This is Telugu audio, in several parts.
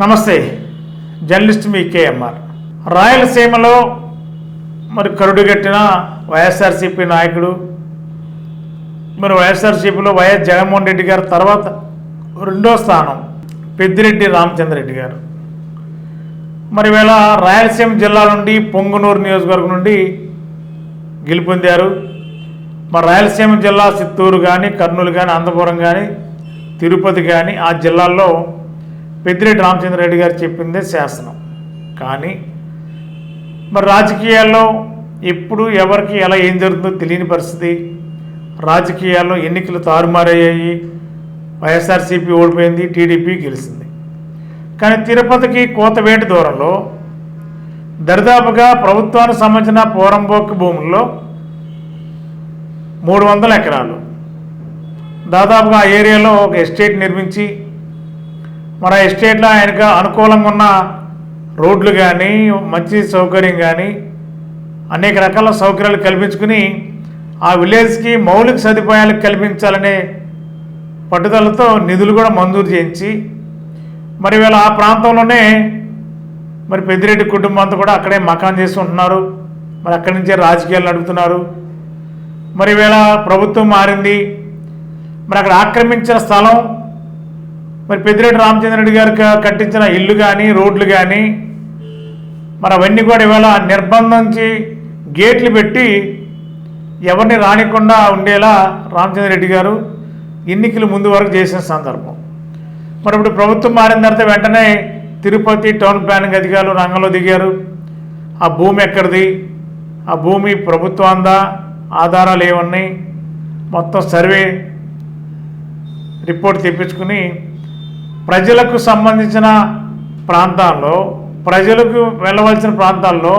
నమస్తే జర్నలిస్ట్ మీ కేఎంఆర్. రాయలసీమలో మరి కరుడుగట్టిన వైఎస్ఆర్సీపీ నాయకుడు మరి వైఎస్ఆర్సీపీలో వైఎస్ జగన్మోహన్ రెడ్డి గారు తర్వాత రెండో స్థానం పెద్దిరెడ్డి రామచంద్రరెడ్డి గారు. మరి వేళ రాయలసీమ జిల్లా నుండి పొంగునూరు నియోజకవర్గం నుండి గెలుపొందారు మరి రాయలసీమ జిల్లా చిత్తూరు కానీ కర్నూలు కానీ అనంతపురం కానీ తిరుపతి కానీ ఆ జిల్లాల్లో పెద్దిరెడ్డి రామచంద్రరెడ్డి గారు చెప్పిందే శాసనం. కానీ మరి రాజకీయాల్లో ఎప్పుడు ఎవరికి ఎలా ఏం జరుగుతుందో తెలియని పరిస్థితి. రాజకీయాల్లో ఎన్నికలు తారుమారయ్యాయి. వైఎస్ఆర్సీపీ ఓడిపోయింది టీడీపీ గెలిచింది. కానీ తిరుపతికి కోతవేటి దూరంలో దరిదాపుగా ప్రభుత్వానికి సంబంధించిన పోరంబోక్ భూముల్లో మూడు వందల ఎకరాలు. దాదాపుగా ఆ ఏరియాలో ఒక ఎస్టేట్ నిర్మించి మరి ఆ ఎస్టేట్లో ఆయనకు అనుకూలంగా ఉన్న రోడ్లు కానీ మంచి సౌకర్యం కానీ అనేక రకాల సౌకర్యాలు కల్పించుకుని ఆ విలేజ్కి మౌలిక సదుపాయాలు కల్పించాలనే పట్టుదలతో నిధులు కూడా మంజూరు చేయించి మరి వీళ్ళ ఆ ప్రాంతంలోనే మరి పెద్దిరెడ్డి కుటుంబం అంతా కూడా అక్కడే మకాన్ చేసి ఉంటున్నారు. మరి అక్కడి నుంచే రాజకీయాలు నడుపుతున్నారు. మరి వీళ్ళ ప్రభుత్వం మారింది. మరి అక్కడ ఆక్రమించిన స్థలం మరి పెద్దిరెడ్డి రామచంద్రరెడ్డి గారు కట్టించిన ఇల్లు కానీ రోడ్లు కానీ మరి అవన్నీ కూడా ఇవాళ నిర్బంధించి గేట్లు పెట్టి ఎవరిని రానికుండా ఉండేలా రామచంద్రరెడ్డి గారు ఎన్నికలు ముందు వరకు చేసిన సందర్భం. మరి ఇప్పుడు ప్రభుత్వం మారిన తర్వాత వెంటనే తిరుపతి టౌన్ ప్లానింగ్ అధికారులు రంగంలో దిగారు. ఆ భూమి ఎక్కడిది? ఆ భూమి ప్రభుత్వాందా? ఆధారాలు ఏమున్నాయి? మొత్తం సర్వే రిపోర్ట్ తెప్పించుకుని ప్రజలకు సంబంధించిన ప్రాంతాల్లో ప్రజలకు వెళ్ళవలసిన ప్రాంతాల్లో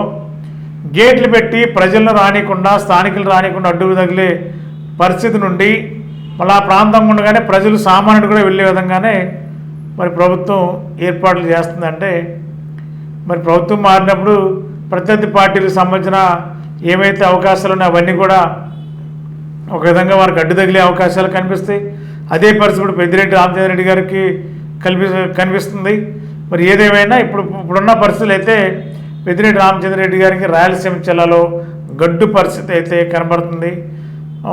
గేట్లు పెట్టి ప్రజలను రానికుండా స్థానికులు రానికుండా అడ్డు తగిలే పరిస్థితి నుండి మళ్ళీ ఆ ప్రాంతం ఉండగానే ప్రజలు సామాన్యుడు కూడా వెళ్ళే విధంగానే మరి ప్రభుత్వం ఏర్పాట్లు చేస్తుందంటే మరి ప్రభుత్వం మారినప్పుడు ప్రత్యర్థి పార్టీలకు సంబంధించిన ఏమైతే అవకాశాలు ఉన్నాయో అవన్నీ కూడా ఒక విధంగా వారికి అడ్డు తగిలే అవకాశాలు కనిపిస్తాయి. అదే పరిస్థితి ఇప్పుడు పెద్దిరెడ్డి రామచంద్రరెడ్డి గారికి కల్పి కనిపిస్తుంది. మరి ఏదేమైనా ఇప్పుడు ఇప్పుడున్న పరిస్థితులు అయితే పెద్దిరెడ్డి రామచంద్రరెడ్డి గారికి రాయలసీమ జిల్లాలో గడ్డు పరిస్థితి అయితే కనబడుతుంది.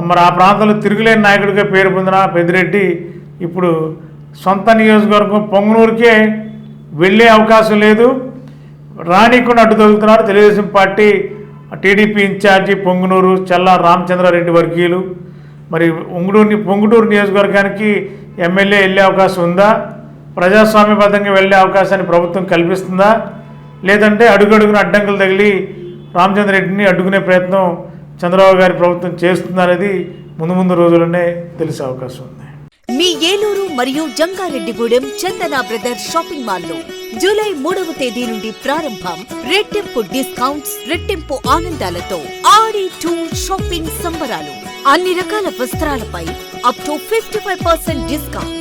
మరి ఆ ప్రాంతంలో తిరుగులేని నాయకుడిగా పేరు పొందిన పెద్దిరెడ్డి ఇప్పుడు సొంత నియోజకవర్గం పొంగునూరుకే వెళ్ళే అవకాశం లేదు. రాణికుండా అడ్డు తగులుతున్నారు. Telugu Desam party TDP incharge Pongunuru Challa Ramachandra Reddy వర్గీయులు. మరి ఉంగుడూరు పొంగుటూరు నియోజకవర్గానికి ఎమ్మెల్యే వెళ్ళే అవకాశం ఉందా? ప్రజాస్వామ్యబద్ధంగా వెళ్ళే అవకాశాన్ని ప్రభుత్వం కల్పిస్తుందా? లేదంటే అడుగడుగున అడ్డంకులు తగిలి రామచంద్రరెడ్డిని అడ్డుకునే ప్రయత్నం చంద్రబాబు గారి ప్రభుత్వం చేస్తుందా అనేది ముందు ముందు రోజుల్లోనే తెలిసే అవకాశం ఉంది. మీ ఏలూరు మరియు జంగారెడ్డిగూడెం చందన బ్రదర్స్ షాపింగ్ మాల్లో జూలై మూడవ తేదీ నుండి ప్రారంభం రెట్టింపు డిస్కౌంట్స్ రెట్టింపు ఆనందాలతో ఆడి టూర్ షాపింగ్ సంబరాలు. అన్ని రకాల వస్త్రాలపై up to fifty five percent discount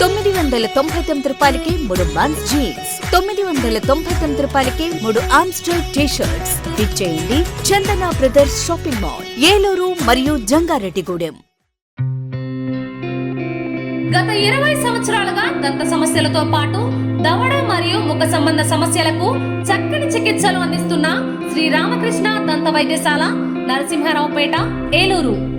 తొమ్మిది వందల తొంభై తొమ్మిది రూపాయలకే మూడు మంత్ జీన్స్ తొమ్మిది వందల తొంభై తొమ్మిది రూపాయలకే మూడు ఆమ్స్టర్ టీ షర్ట్స్ ఇచ్చేయండి Chandana brothers shopping mall Eluru మరియు జంగారెడ్డిగూడెం. గత ఇరవై సంవత్సరాలుగా దంత సమస్యలతో పాటు దవడ మరియు ముఖ సంబంధ సమస్యలకు చక్కని చికిత్సలు అందిస్తున్న శ్రీ రామకృష్ణ దంత వైద్యశాల నరసింహారావుపేట ఏలూరు.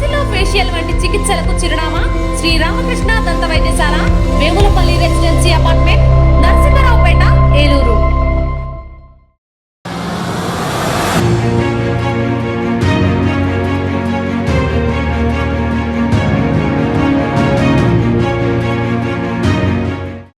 మాసిలో ఫేషియల్ వంటి చికిత్సలకు చిరునామా? శ్రీ రామకృష్ణ దంత వైద్యశాల వేములపల్లి రెసిడెన్సీ అపార్ట్మెంట్ నరసింహరావుపేట ఏలూరు.